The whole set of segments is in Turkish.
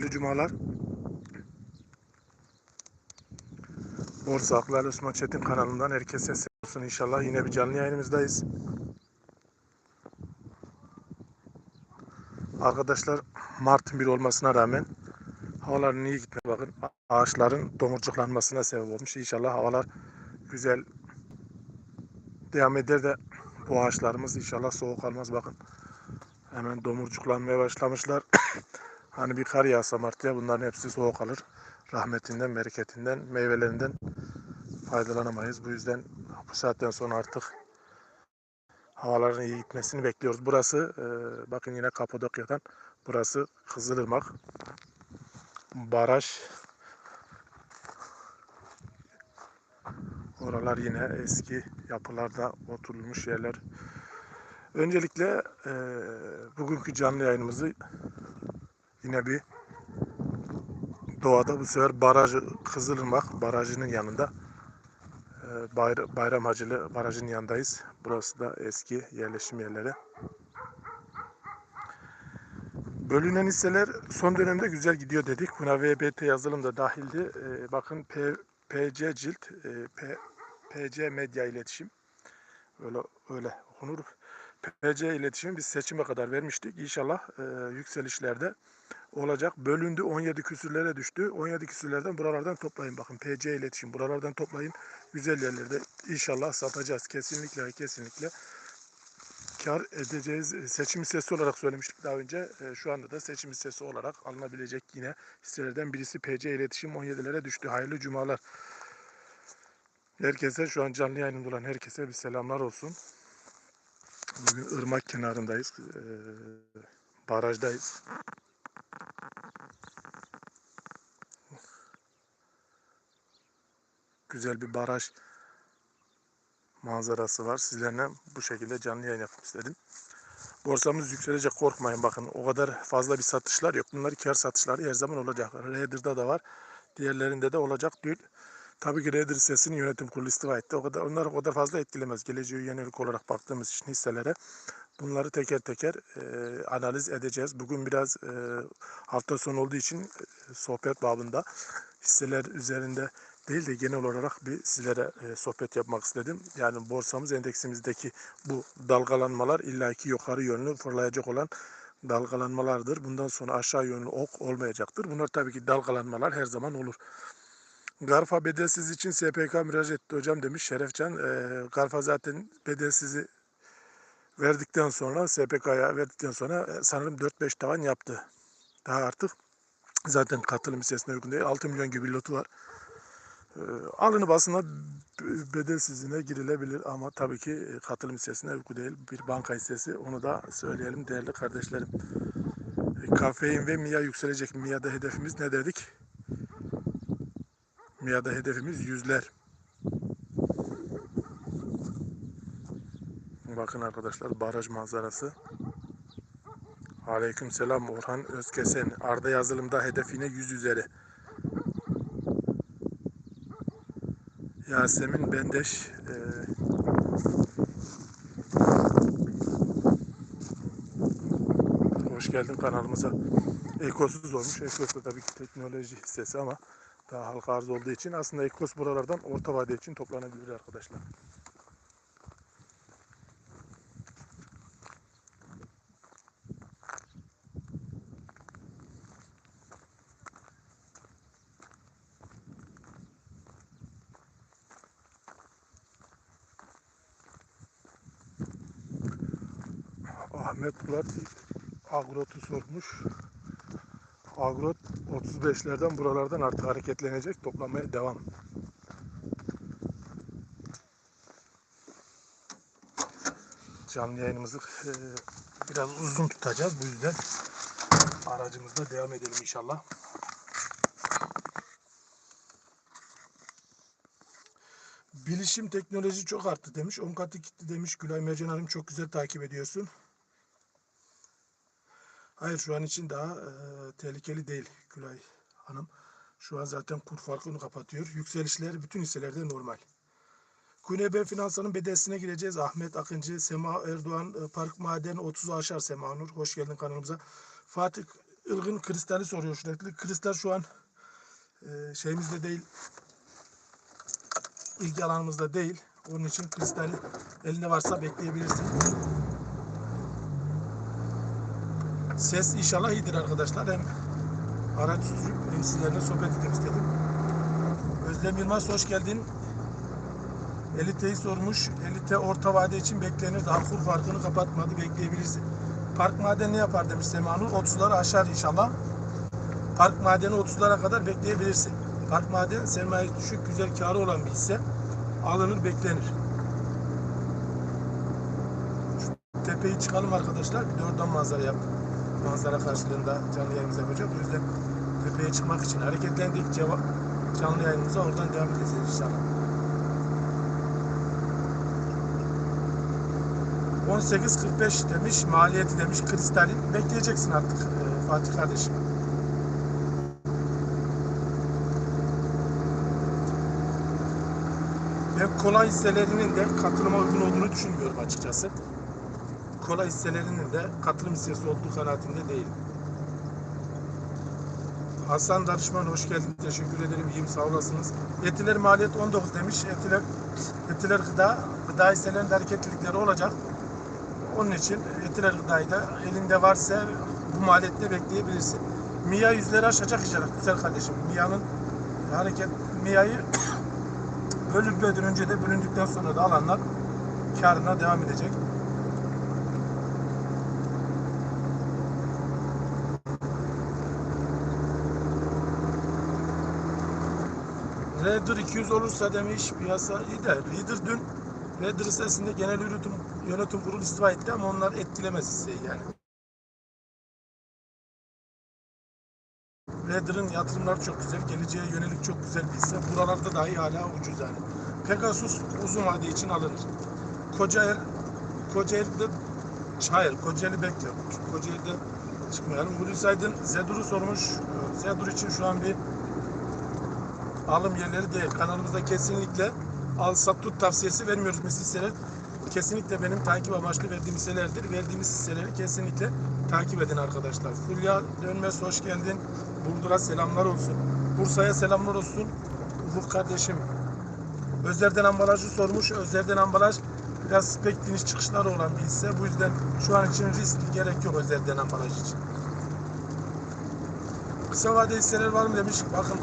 Hayırlı cumalar. Borsa Aklar Osman Çetin kanalından herkese selam olsun inşallah. Yine bir canlı yayınımızdayız. Arkadaşlar Mart'ın bir olmasına rağmen havaların iyi gitmeye bakın. Ağaçların domurcuklanmasına sebep olmuş. İnşallah havalar güzel devam eder de bu ağaçlarımız inşallah soğuk almaz bakın. Hemen domurcuklanmaya başlamışlar. Hani bir kar yağsa Mart'ya bunların hepsi soğuk alır. Rahmetinden, bereketinden, meyvelerinden faydalanamayız. Bu yüzden bu saatten sonra artık havaların iyi gitmesini bekliyoruz. Burası e, bakın yine Kapadokya'dan burası Kızılırmak. Baraj. Oralar yine eski yapılarda oturulmuş yerler. Öncelikle e, bugünkü canlı yayınımızı yine bir doğada bu sefer barajı Kızılırmak barajının yanında e, Bayra- Bayram Hacılı barajın yanındayız. Burası da eski yerleşim yerleri. Bölünen hisseler son dönemde güzel gidiyor dedik. Buna VBT yazılım da dahildi. E, bakın P, PC cilt, e, P, PC medya iletişim. Öyle öyle okunur. PC iletişim biz seçime kadar vermiştik. İnşallah e, yükselişlerde olacak. Bölündü 17 küsürlere düştü. 17 küsürlerden buralardan toplayın. Bakın PC iletişim buralardan toplayın. Güzel yerlerde inşallah satacağız. Kesinlikle kesinlikle kar edeceğiz. Seçim hissesi olarak söylemiştik daha önce. E, Şu anda da seçim hissesi olarak alınabilecek yine hisselerden birisi PC iletişim 17'lere düştü. Hayırlı cumalar. Herkese şu an canlı yayınımda olan herkese bir selamlar olsun. Bugün ırmak kenarındayız. E, Barajdayız. Güzel bir baraj manzarası var. Sizlerle bu şekilde canlı yayın yapmak istedim. Borsamız yükselecek korkmayın bakın. O kadar fazla bir satışlar yok. Bunlar kar satışları her zaman olacak. Raider'da da var. Diğerlerinde de olacak. Dün tabii ki Raider hissesini yönetim kurulu istifa etti. O kadar, onlar o kadar fazla etkilemez. Geleceğe yönelik olarak baktığımız için hisselere. Bunları teker teker e, analiz edeceğiz. Bugün biraz e, hafta sonu olduğu için e, sohbet babında hisseler üzerinde değil de genel olarak bir sizlere e, sohbet yapmak istedim. Yani borsamız endeksimizdeki bu dalgalanmalar illaki yukarı yönlü fırlayacak olan dalgalanmalardır. Bundan sonra aşağı yönlü ok olmayacaktır. Bunlar tabii ki dalgalanmalar her zaman olur. Garfa bedelsiz için SPK müracaat etti hocam demiş Şerefcan. E, Garfa zaten bedelsizi verdikten sonra SPK'ya verdikten sonra e, sanırım 4-5 tavan yaptı. Daha artık zaten katılım hissesine uygun değil. 6 milyon gibi lotu var. E, alını basına bedelsizliğine girilebilir ama tabii ki e, katılım hissesine uygun değil. Bir banka hissesi onu da söyleyelim değerli kardeşlerim. E, Kafein ve MIA yükselecek. MIA'da hedefimiz ne dedik? MIA'da hedefimiz yüzler. Bakın arkadaşlar baraj manzarası. Aleyküm selam Orhan Özkesen. Arda yazılımda hedef yine 100 üzeri. Yasemin Bendeş. e, hoş geldin kanalımıza. Ekosuz olmuş. Ekos da tabii ki teknoloji hissesi ama daha halka arz olduğu için aslında Ekos buralardan orta vade için toplanabilir arkadaşlar. Ahmet Murat Agrot'u sormuş. Agrot 35'lerden buralardan artık hareketlenecek. Toplamaya devam. Canlı yayınımızı e, biraz uzun tutacağız. Bu yüzden aracımızda devam edelim inşallah. Bilişim teknoloji çok arttı demiş. 10 katı gitti demiş. Gülay Mercan Hanım çok güzel takip ediyorsun. Hayır şu an için daha e, tehlikeli değil Gülay Hanım. Şu an zaten kur farkını kapatıyor. Yükselişler bütün hisselerde normal. QNB Finansa'nın bedelsine gireceğiz. Ahmet Akıncı, Sema Erdoğan, Park Maden 30'u aşar Sema Nur. Hoş geldin kanalımıza. Fatih ılgın kristali soruyor sürekli. Kristal şu an e, şeyimizde değil. ilgi alanımızda değil. Onun için kristali elinde varsa bekleyebilirsin. Ses inşallah iyidir arkadaşlar. Hem araç sürüp hem sizlerle sohbet etmek istedim. Özlem Yılmaz hoş geldin. Elite'yi sormuş. Elite orta vade için beklenir. Darfur farkını kapatmadı. Bekleyebilirsin. Park maden ne yapar demiş Semanur. 30'ları aşar inşallah. Park madeni 30'lara kadar bekleyebilirsin. Park maden sermaye düşük, güzel karı olan bir hisse. Alınır, beklenir. Şu tepeyi çıkalım arkadaşlar. Bir de oradan manzara yap. Manzara karşılığında canlı yayınımıza yapacağız. O yüzden tepeye çıkmak için hareketlendik. Cevap canlı yayınımıza oradan devam edeceğiz inşallah. 18.45 demiş, maliyeti demiş, kristalin. Bekleyeceksin artık e, Fatih kardeşim. Ben kola hisselerinin de katılıma uygun olduğunu düşünmüyorum açıkçası. Kola hisselerinin de katılım hissesi olduğu kanaatinde değilim. Hasan Danışman hoş geldin. Teşekkür ederim. İyiyim sağ olasınız. Etiler maliyet 19 demiş. Etiler, etiler gıda, gıda hisselerinde hareketlilikleri olacak. Onun için etiler gıdayı da elinde varsa bu maliyette bekleyebilirsin. Mia yüzleri aşacak inşallah güzel kardeşim. Mia'nın hareket Mia'yı bölünmeden önce de bölündükten sonra da alanlar karına devam edecek. Redder 200 olursa demiş piyasa iyi de Redder dün Redder hissesinde genel yönetim, yönetim kurulu istifa etti ama onlar etkilemez hisseyi yani. Redder'ın yatırımları çok güzel, geleceğe yönelik çok güzel bir hisse. Buralarda dahi hala ucuz yani. Pegasus uzun vade için alınır. Kocaeli, Kocaeli'de hayır, Kocaeli bekliyor. Kocaeli'de çıkmayalım. Hulusi Aydın Zedur'u sormuş. Zedur için şu an bir alım yerleri değil. Kanalımızda kesinlikle al sat tut tavsiyesi vermiyoruz biz hisseler. Kesinlikle benim takip amaçlı verdiğim hisselerdir. Verdiğimiz hisseleri kesinlikle takip edin arkadaşlar. Fulya Dönmez hoş geldin. Burdur'a selamlar olsun. Bursa'ya selamlar olsun. Ufuk kardeşim. Özler'den ambalajı sormuş. Özler'den ambalaj biraz pek geniş çıkışları olan bir hisse. Bu yüzden şu an için risk gerek yok Özler'den ambalaj için. Kısa vadeli hisseler var mı demiş. Bakın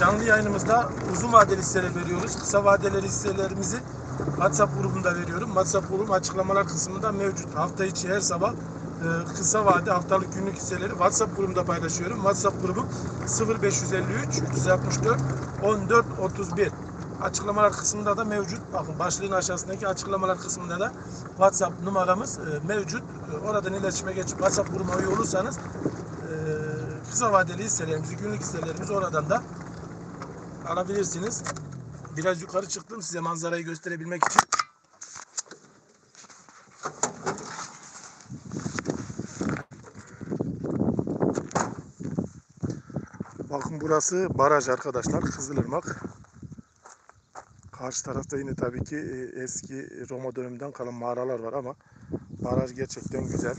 canlı yayınımızda uzun vadeli hisseler veriyoruz. Kısa vadeli hisselerimizi WhatsApp grubunda veriyorum. WhatsApp grubum açıklamalar kısmında mevcut. Hafta içi her sabah e, kısa vade haftalık günlük hisseleri WhatsApp grubunda paylaşıyorum. WhatsApp grubum 0553 364 14 31. Açıklamalar kısmında da mevcut. Bakın başlığın aşağısındaki açıklamalar kısmında da WhatsApp numaramız e, mevcut. E, oradan iletişime geçip WhatsApp grubuna üye olursanız kısa vadeli hisselerimizi, günlük hisselerimizi oradan da alabilirsiniz. Biraz yukarı çıktım size manzarayı gösterebilmek için. Bakın burası baraj arkadaşlar. Kızılırmak. Karşı tarafta yine tabii ki e, eski Roma döneminden kalan mağaralar var ama baraj gerçekten güzel.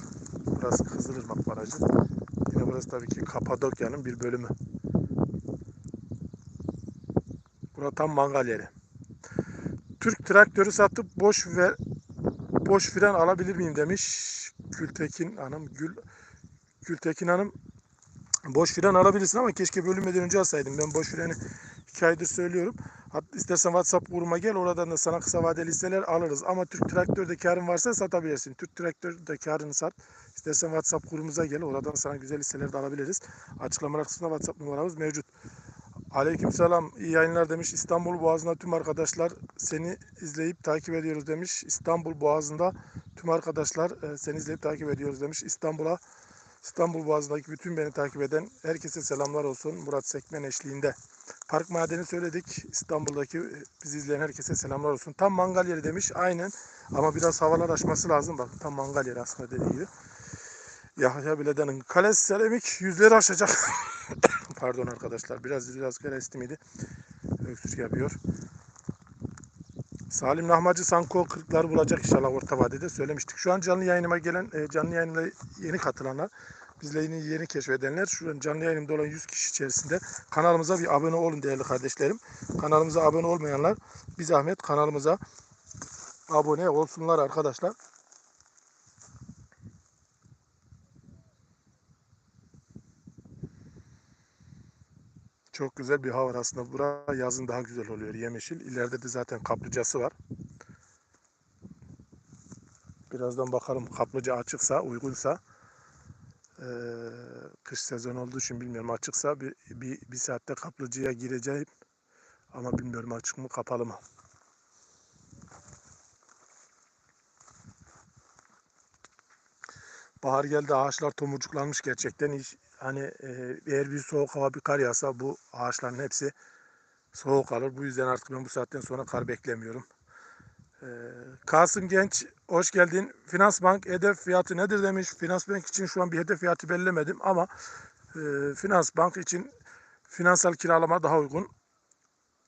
Burası Kızılırmak Barajı. Yine burası tabii ki Kapadokya'nın bir bölümü. Burası tam mangal yeri. Türk traktörü satıp boş ve boş fren alabilir miyim demiş Gültekin Hanım. Gül Gültekin Hanım boş fren alabilirsin ama keşke bölünmeden önce alsaydım. Ben boş freni iki aydır söylüyorum. Hatta istersen WhatsApp grubuma gel oradan da sana kısa vadeli listeler alırız. Ama Türk traktörde karın varsa satabilirsin. Türk traktörde karını sat. İstersen WhatsApp grubumuza gel. Oradan sana güzel listeler de alabiliriz. Açıklamalar kısmında WhatsApp numaramız mevcut. Aleykümselam iyi yayınlar demiş. İstanbul Boğazı'nda tüm arkadaşlar seni izleyip takip ediyoruz demiş. İstanbul Boğazı'nda tüm arkadaşlar e, seni izleyip takip ediyoruz demiş. İstanbul'a İstanbul Boğazı'ndaki bütün beni takip eden herkese selamlar olsun. Murat Sekmen eşliğinde. Park madeni söyledik. İstanbul'daki e, bizi izleyen herkese selamlar olsun. Tam mangal yeri demiş. Aynen. Ama biraz havalar açması lazım. Bak tam mangal yeri aslında dediği gibi. Yahya Bileden'in kale seramik yüzleri aşacak. Pardon arkadaşlar. Biraz biraz kere estimiydi. Öksürük yapıyor. Salim Nahmacı Sanko 40'lar bulacak inşallah orta vadede söylemiştik. Şu an canlı yayınıma gelen, e, canlı yayına yeni katılanlar Bizle yeni, keşfedenler şu an canlı yayınımda olan 100 kişi içerisinde kanalımıza bir abone olun değerli kardeşlerim. Kanalımıza abone olmayanlar bir zahmet kanalımıza abone olsunlar arkadaşlar. Çok güzel bir hava aslında. Bura yazın daha güzel oluyor yemyeşil. İleride de zaten kaplıcası var. Birazdan bakalım kaplıca açıksa, uygunsa. Kış sezonu olduğu için bilmiyorum açıksa bir, bir, bir saatte kaplıcaya gireceğim. Ama bilmiyorum açık mı kapalı mı. Bahar geldi ağaçlar tomurcuklanmış gerçekten. Hiç, hani e, eğer bir soğuk hava bir kar yağsa bu ağaçların hepsi soğuk kalır. Bu yüzden artık ben bu saatten sonra kar beklemiyorum. Ee, Kasım Genç hoş geldin. Finansbank hedef fiyatı nedir demiş. Finansbank için şu an bir hedef fiyatı belirlemedim ama e, Finansbank için finansal kiralama daha uygun.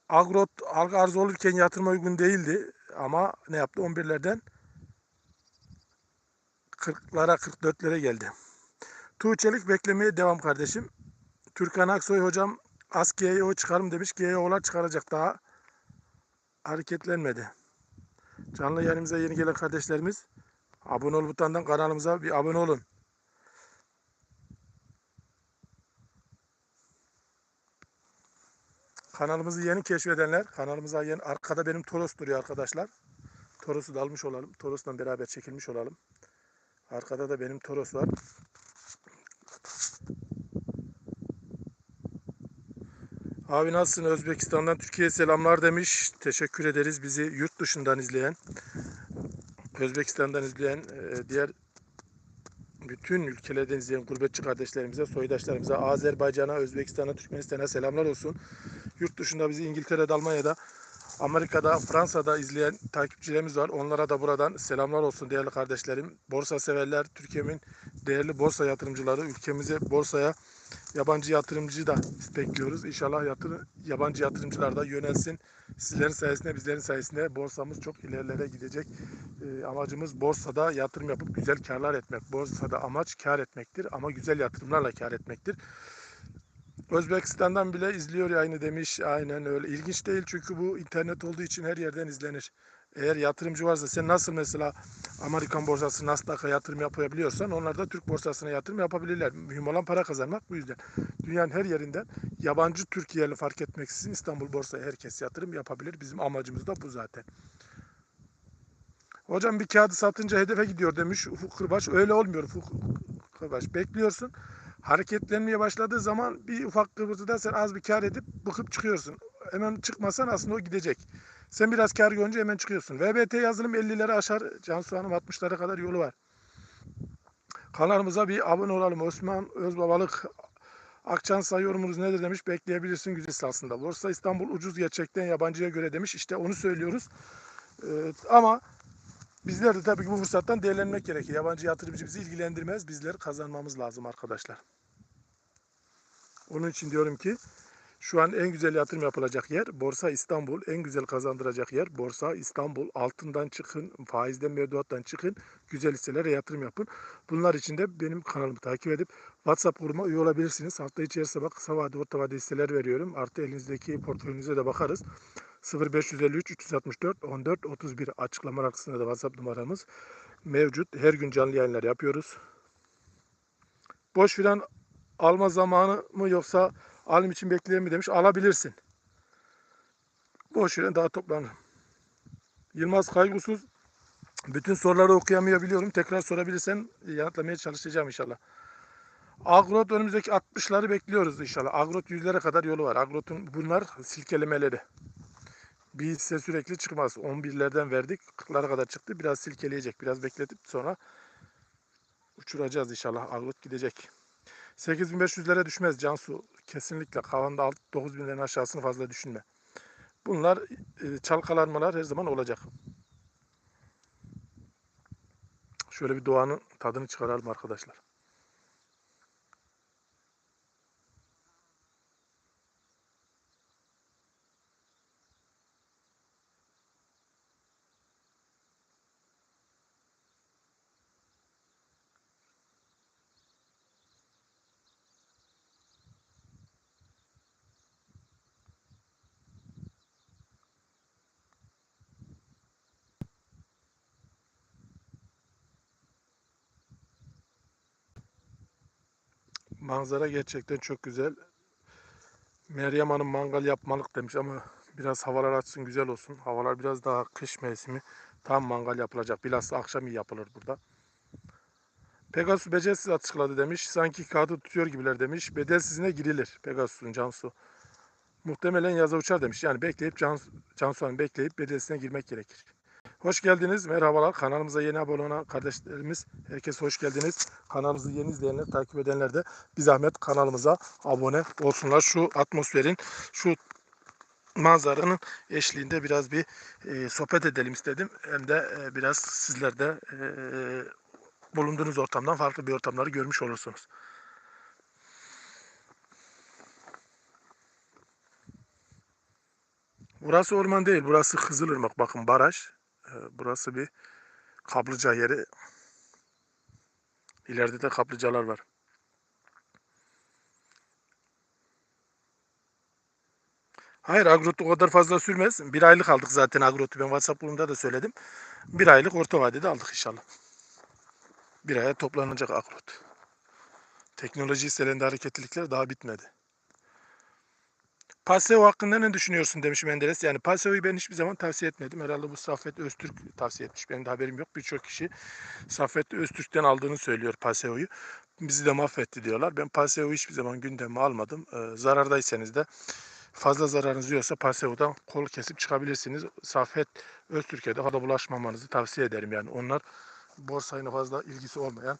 Agrot algı arz olurken yatırıma uygun değildi ama ne yaptı? 11'lerden 40'lara 44'lere geldi. Tuğçelik beklemeye devam kardeşim. Türkan Aksoy hocam az GEO çıkarım demiş. GEO'lar çıkaracak daha hareketlenmedi. Canlı yayınımıza yeni gelen kardeşlerimiz abone ol butonundan kanalımıza bir abone olun. Kanalımızı yeni keşfedenler, kanalımıza yeni arkada benim Toros duruyor arkadaşlar. Toros'u da almış olalım. Toros'la beraber çekilmiş olalım. Arkada da benim Toros var. Abi nasılsın? Özbekistan'dan Türkiye'ye selamlar demiş. Teşekkür ederiz bizi yurt dışından izleyen, Özbekistan'dan izleyen, e, diğer bütün ülkelerden izleyen gurbetçi kardeşlerimize, soydaşlarımıza, Azerbaycan'a, Özbekistan'a, Türkmenistan'a selamlar olsun. Yurt dışında bizi İngiltere'de, Almanya'da, Amerika'da, Fransa'da izleyen takipçilerimiz var. Onlara da buradan selamlar olsun değerli kardeşlerim. Borsa severler, Türkiye'nin değerli borsa yatırımcıları, ülkemize borsaya yabancı yatırımcı da bekliyoruz. İnşallah yatır, yabancı yatırımcılar da yönelsin. Sizlerin sayesinde, bizlerin sayesinde borsamız çok ilerlere gidecek. Ee, amacımız borsada yatırım yapıp güzel karlar etmek. Borsada amaç kar etmektir ama güzel yatırımlarla kar etmektir. Özbekistan'dan bile izliyor yayını demiş. Aynen öyle. İlginç değil çünkü bu internet olduğu için her yerden izlenir. Eğer yatırımcı varsa sen nasıl mesela Amerikan borsası Nasdaq'a yatırım yapabiliyorsan onlar da Türk borsasına yatırım yapabilirler. Mühim olan para kazanmak bu yüzden. Dünyanın her yerinden yabancı Türkiye'li fark etmeksizin İstanbul borsaya herkes yatırım yapabilir. Bizim amacımız da bu zaten. Hocam bir kağıdı satınca hedefe gidiyor demiş Ufuk Kırbaç. Öyle olmuyor Ufuk Kırbaç. Bekliyorsun hareketlenmeye başladığı zaman bir ufak kıvırtıda sen az bir kar edip bıkıp çıkıyorsun. Hemen çıkmasan aslında o gidecek. Sen biraz kar görünce hemen çıkıyorsun. VBT yazılım 50'leri aşar. Cansu Hanım 60'lara kadar yolu var. Kanalımıza bir abone olalım. Osman Özbabalık Akçan sayı yorumunuz nedir demiş. Bekleyebilirsin güzel aslında. Borsa İstanbul ucuz gerçekten yabancıya göre demiş. İşte onu söylüyoruz. Ee, ama bizler de tabii ki bu fırsattan değerlenmek gerekiyor. Yabancı yatırımcı bizi ilgilendirmez. Bizler kazanmamız lazım arkadaşlar. Onun için diyorum ki şu an en güzel yatırım yapılacak yer Borsa İstanbul. En güzel kazandıracak yer Borsa İstanbul. Altından çıkın, faizden mevduattan çıkın. Güzel hisselere yatırım yapın. Bunlar için de benim kanalımı takip edip WhatsApp grubuma üye olabilirsiniz. Hafta içerisinde bak kısa vade, orta vade hisseler veriyorum. Artı elinizdeki portföyünüze de bakarız. 0553 364 14 31 açıklama kısmında da WhatsApp numaramız mevcut. Her gün canlı yayınlar yapıyoruz. Boş filan alma zamanı mı yoksa alım için bekleyelim mi demiş. Alabilirsin. Boş verin daha toplanır. Yılmaz Kaygusuz bütün soruları okuyamayabiliyorum. Tekrar sorabilirsen yanıtlamaya çalışacağım inşallah. Agrot önümüzdeki 60'ları bekliyoruz inşallah. Agrot 100'lere kadar yolu var. Agrot'un bunlar silkelemeleri. Bir hisse sürekli çıkmaz. 11'lerden verdik. 40'lara kadar çıktı. Biraz silkeleyecek. Biraz bekletip sonra uçuracağız inşallah. Agrot gidecek. 8500'lere düşmez Cansu. Kesinlikle kavanda 9000'lerin aşağısını fazla düşünme. Bunlar e, çalkalanmalar her zaman olacak. Şöyle bir doğanın tadını çıkaralım arkadaşlar. Manzara gerçekten çok güzel. Meryem Hanım mangal yapmalık demiş ama biraz havalar açsın güzel olsun. Havalar biraz daha kış mevsimi. Tam mangal yapılacak. Bilhassa akşam iyi yapılır burada. Pegasus bedelsiz açıkladı demiş. Sanki kağıdı tutuyor gibiler demiş. Bedelsizine girilir. Pegasus'un Cansu. Muhtemelen yaza uçar demiş. Yani bekleyip Cansu, Cansu Hanım bekleyip bedelsizine girmek gerekir. Hoş geldiniz. Merhabalar. Kanalımıza yeni abone olan kardeşlerimiz. Herkes hoş geldiniz. Kanalımızı yeni izleyenler, takip edenler de bir zahmet kanalımıza abone olsunlar. Şu atmosferin, şu manzaranın eşliğinde biraz bir e, sohbet edelim istedim. Hem de e, biraz sizler de e, bulunduğunuz ortamdan farklı bir ortamları görmüş olursunuz. Burası orman değil, burası Kızılırmak. Bakın baraj. Ee, Burası bir kaplıca yeri. İleride de kaplıcalar var. Hayır agrot o kadar fazla sürmez. Bir aylık aldık zaten agrotu. Ben WhatsApp grubunda da söyledim. Bir aylık orta vadede aldık inşallah. Bir aya toplanacak agrot. Teknoloji hisselerinde hareketlilikler daha bitmedi. Paseo hakkında ne düşünüyorsun demiş Menderes. Yani Paseo'yu ben hiçbir zaman tavsiye etmedim. Herhalde bu Saffet Öztürk tavsiye etmiş. Benim de haberim yok. Birçok kişi Saffet Öztürk'ten aldığını söylüyor Paseo'yu. Bizi de mahvetti diyorlar. Ben Paseo'yu hiçbir zaman gündeme almadım. Ee, zarardaysanız da fazla zararınız yoksa Paseo'dan kol kesip çıkabilirsiniz. Saffet Öztürk'e de fazla bulaşmamanızı tavsiye ederim. Yani onlar borsayla fazla ilgisi olmayan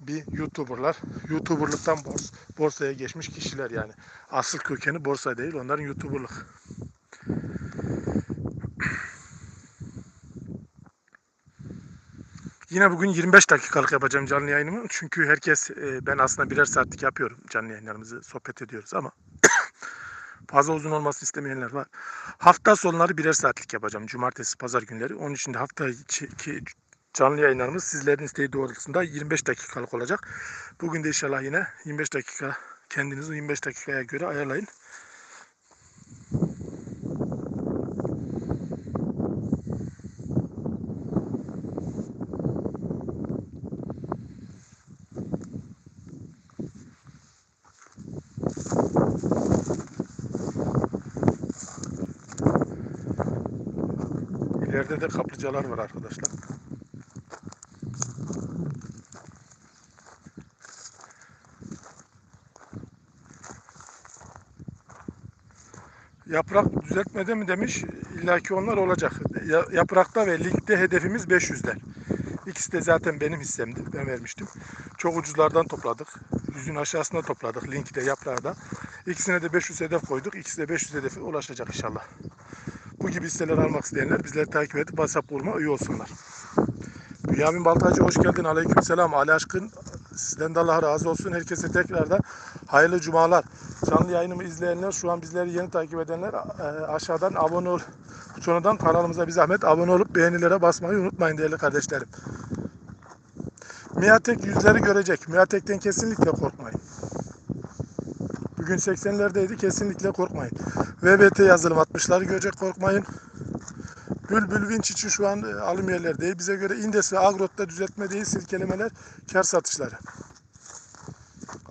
bir YouTuber'lar. YouTuber'lıktan bors borsaya geçmiş kişiler yani. Asıl kökeni borsa değil, onların YouTuber'lık. Yine bugün 25 dakikalık yapacağım canlı yayınımı. Çünkü herkes, e, ben aslında birer saatlik yapıyorum canlı yayınlarımızı, sohbet ediyoruz ama fazla uzun olmasını istemeyenler var. Hafta sonları birer saatlik yapacağım. Cumartesi, pazar günleri. Onun için de hafta içi canlı yayınlarımız sizlerin isteği doğrultusunda 25 dakikalık olacak. Bugün de inşallah yine 25 dakika kendinizi 25 dakikaya göre ayarlayın. İleride de kaplıcalar var arkadaşlar. Yaprak düzeltmede mi demiş. İlla ki onlar olacak. Ya- Yaprakta ve ligde hedefimiz 500'ler. İkisi de zaten benim hissemdi. Ben vermiştim. Çok ucuzlardan topladık. Yüzün aşağısına topladık. Yaprağı da. İkisine de 500 hedef koyduk. İkisi de 500 hedefe ulaşacak inşallah. Bu gibi hisseler almak isteyenler bizleri takip edip WhatsApp grubuma üye olsunlar. Bünyamin Baltacı hoş geldin. Aleykümselam. Ali Aşkın sizden de Allah razı olsun. Herkese tekrardan hayırlı cumalar. Canlı yayınımı izleyenler, şu an bizleri yeni takip edenler e, aşağıdan abone ol butonundan kanalımıza bir zahmet abone olup beğenilere basmayı unutmayın değerli kardeşlerim. Miatek yüzleri görecek. Miatek'ten kesinlikle korkmayın. Bugün 80'lerdeydi kesinlikle korkmayın. VBT yazılım 60'ları görecek korkmayın. Bülbül Vinç için şu an e, alım yerleri değil. Bize göre Indes ve Agrot'ta düzeltme değil silkelemeler kar satışları.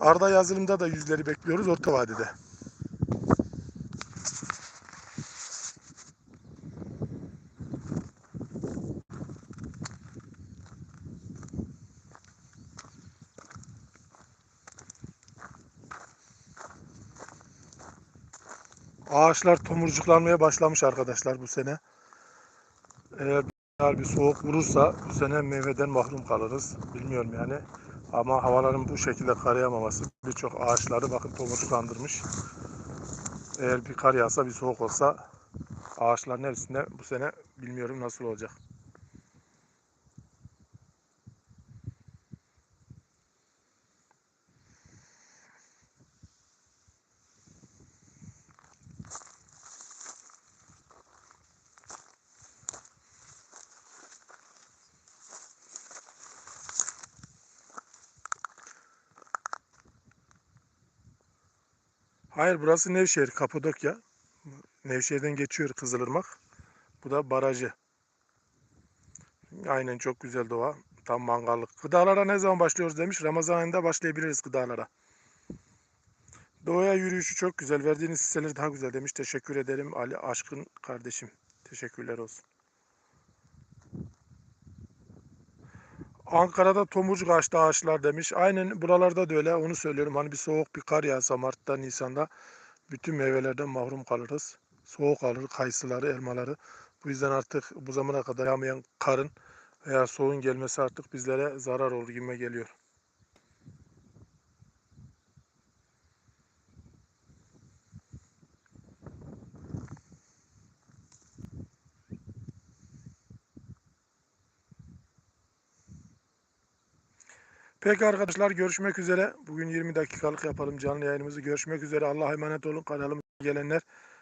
Arda yazılımda da yüzleri bekliyoruz orta vadede. Ağaçlar tomurcuklanmaya başlamış arkadaşlar bu sene. Eğer bir soğuk vurursa bu sene meyveden mahrum kalırız. Bilmiyorum yani. Ama havaların bu şekilde karayamaması birçok ağaçları bakın tomurcuklandırmış. Eğer bir kar yağsa bir soğuk olsa ağaçların hepsinde bu sene bilmiyorum nasıl olacak. Hayır burası Nevşehir, Kapadokya. Nevşehir'den geçiyor Kızılırmak. Bu da barajı. Aynen çok güzel doğa. Tam mangallık. Gıdalara ne zaman başlıyoruz demiş. Ramazan ayında başlayabiliriz gıdalara. Doğaya yürüyüşü çok güzel. Verdiğiniz hisseler daha güzel demiş. Teşekkür ederim Ali Aşkın kardeşim. Teşekkürler olsun. Ankara'da tomurcuk açtı ağaçlar demiş. Aynen buralarda da öyle. Onu söylüyorum. Hani bir soğuk bir kar yağsa Mart'ta, Nisan'da bütün meyvelerden mahrum kalırız. Soğuk alır, kayısıları, elmaları. Bu yüzden artık bu zamana kadar yağmayan karın veya soğuğun gelmesi artık bizlere zarar olur gibime geliyor. Peki arkadaşlar görüşmek üzere. Bugün 20 dakikalık yapalım canlı yayınımızı. Görüşmek üzere. Allah'a emanet olun. Kanalımıza gelenler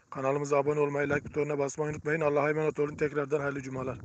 kanalımıza abone olmayı, like butonuna basmayı unutmayın. Allah'a emanet olun. Tekrardan hayırlı cumalar.